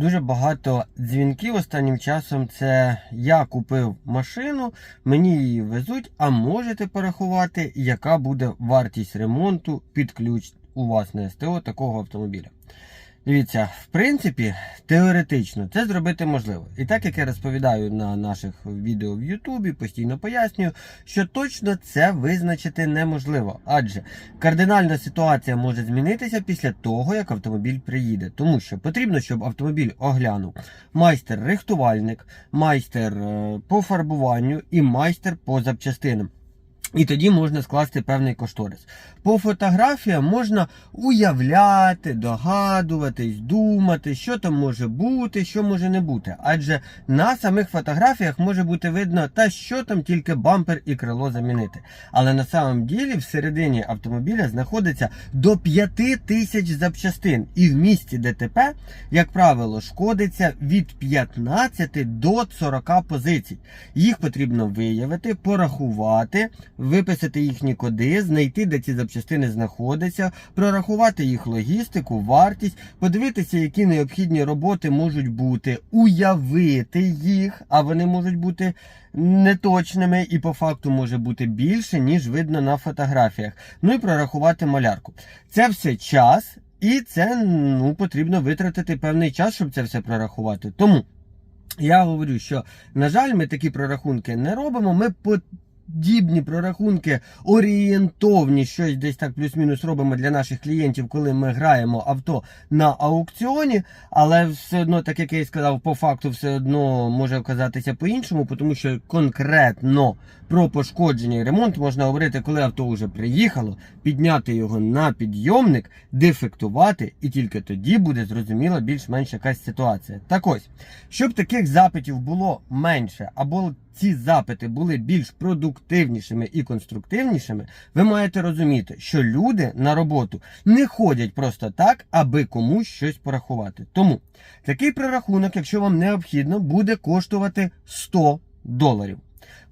Дуже багато дзвінків останнім часом. Це я купив машину, мені її везуть, а можете порахувати, яка буде вартість ремонту під ключ у вас на СТО такого автомобіля. Дивіться, в принципі, теоретично це зробити можливо. І так як я розповідаю на наших відео в Ютубі, постійно пояснюю, що точно це визначити неможливо, адже кардинальна ситуація може змінитися після того, як автомобіль приїде. Тому що потрібно, щоб автомобіль оглянув майстер-рихтувальник, майстер е, по фарбуванню і майстер по запчастинам. І тоді можна скласти певний кошторис. По фотографіям можна уявляти, догадуватись, думати, що там може бути, що може не бути. Адже на самих фотографіях може бути видно, та що там тільки бампер і крило замінити. Але на самом ділі всередині автомобіля знаходиться до 5 тисяч запчастин. І в місті ДТП, як правило, шкодиться від 15 до 40 позицій. Їх потрібно виявити, порахувати виписати їхні коди, знайти, де ці запчастини знаходяться, прорахувати їх логістику, вартість, подивитися, які необхідні роботи можуть бути, уявити їх, а вони можуть бути неточними і по факту може бути більше, ніж видно на фотографіях. Ну і прорахувати малярку. Це все час, і це ну, потрібно витратити певний час, щоб це все прорахувати. Тому. Я говорю, що, на жаль, ми такі прорахунки не робимо. Ми подібні прорахунки орієнтовні, щось десь так плюс-мінус робимо для наших клієнтів, коли ми граємо авто на аукціоні. Але все одно, так як я і сказав, по факту все одно може оказатися по-іншому, тому що конкретно про пошкодження і ремонт можна говорити, коли авто вже приїхало, підняти його на підйомник, дефектувати, і тільки тоді буде зрозуміла більш-менш якась ситуація. Так ось, щоб таких запитів було менше, або ці запити були більш продуктивнішими і конструктивнішими, ви маєте розуміти, що люди на роботу не ходять просто так, аби комусь щось порахувати. Тому такий прорахунок, якщо вам необхідно, буде коштувати 100 доларів.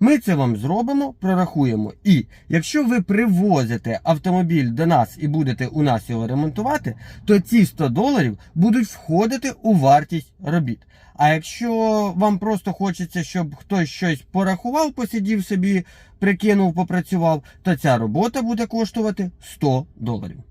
Ми це вам зробимо, прорахуємо. І якщо ви привозите автомобіль до нас і будете у нас його ремонтувати, то ці 100 доларів будуть входити у вартість робіт. А якщо вам просто хочеться, щоб хтось щось порахував, посидів собі, прикинув, попрацював, то ця робота буде коштувати 100 доларів.